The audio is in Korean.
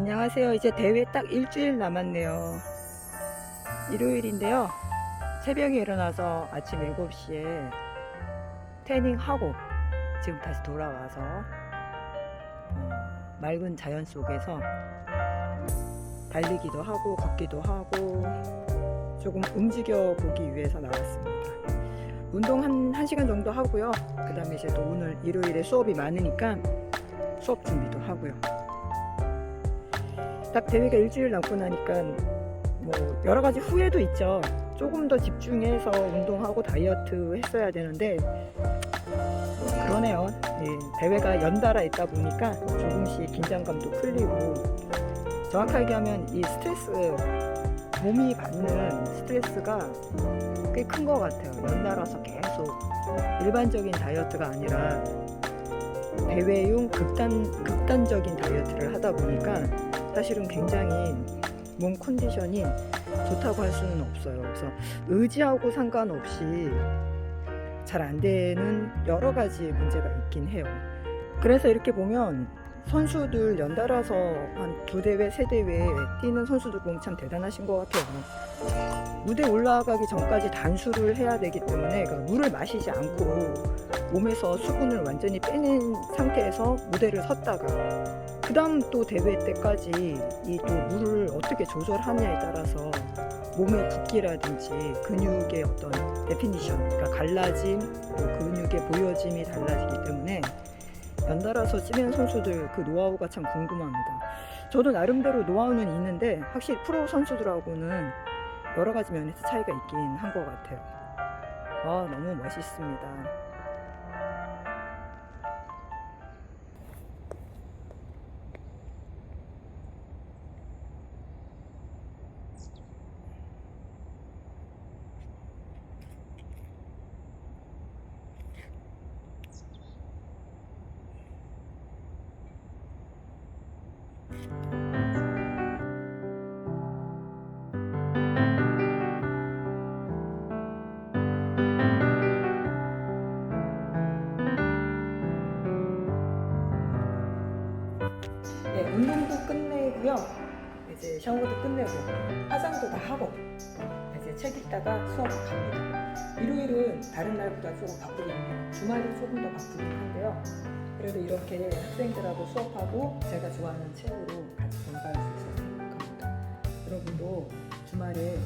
안녕하세요. 이제 대회 딱 일주일 남았네요. 일요일인데요. 새벽에 일어나서 아침 7시에 태닝하고 지금 다시 돌아와서 어, 맑은 자연 속에서 달리기도 하고 걷기도 하고 조금 움직여 보기 위해서 나왔습니다. 운동 한, 한 시간 정도 하고요. 그 다음에 이제 또 오늘 일요일에 수업이 많으니까 수업 준비도 하고요. 딱 대회가 일주일 남고 나니까 뭐 여러 가지 후회도 있죠. 조금 더 집중해서 운동하고 다이어트 했어야 되는데 그러네요. 예, 대회가 연달아 있다 보니까 조금씩 긴장감도 풀리고 정확하게 하면 이 스트레스 몸이 받는 스트레스가 꽤 큰 것 같아요. 연달아서 계속 일반적인 다이어트가 아니라 대회용 극단 극단적인 다이어트를 하다 보니까 사실은 굉장히 몸 컨디션이 좋다고 할 수는 없어요. 그래서 의지하고 상관없이 잘 안 되는 여러 가지 문제가 있긴 해요. 그래서 이렇게 보면 선수들 연달아서 한 두 대회, 세 대회 뛰는 선수들 보면 참 대단하신 것 같아요. 무대 올라가기 전까지 단수를 해야 되기 때문에 그러니까 물을 마시지 않고 몸에서 수분을 완전히 빼낸 상태에서 무대를 섰다가 그 다음 또 대회 때까지 이 또 물을 어떻게 조절하느냐에 따라서 몸의 붓기라든지 근육의 어떤 데피니션, 그러니까 갈라짐, 또 근육의 보여짐이 달라지기 때문에 연달아서 뛰는 선수들 그 노하우가 참 궁금합니다. 저도 나름대로 노하우는 있는데 확실히 프로 선수들하고는 여러 가지 면에서 차이가 있긴 한 것 같아요. 아, 너무 멋있습니다. 네, 운동도 끝내고요. 이제 샤워도 끝내고 화장도 다 하고 이제 책 읽다가 수업 갑니다. 일요일은 다른 날보다 조금 바쁘긴 해요. 주말이 조금 더 바쁘긴 한데요. 그래도 이렇게 학생들하고 수업하고 제가 좋아하는 책으로 같이 공부할 수 있어서 행복합니다. 여러분도 주말에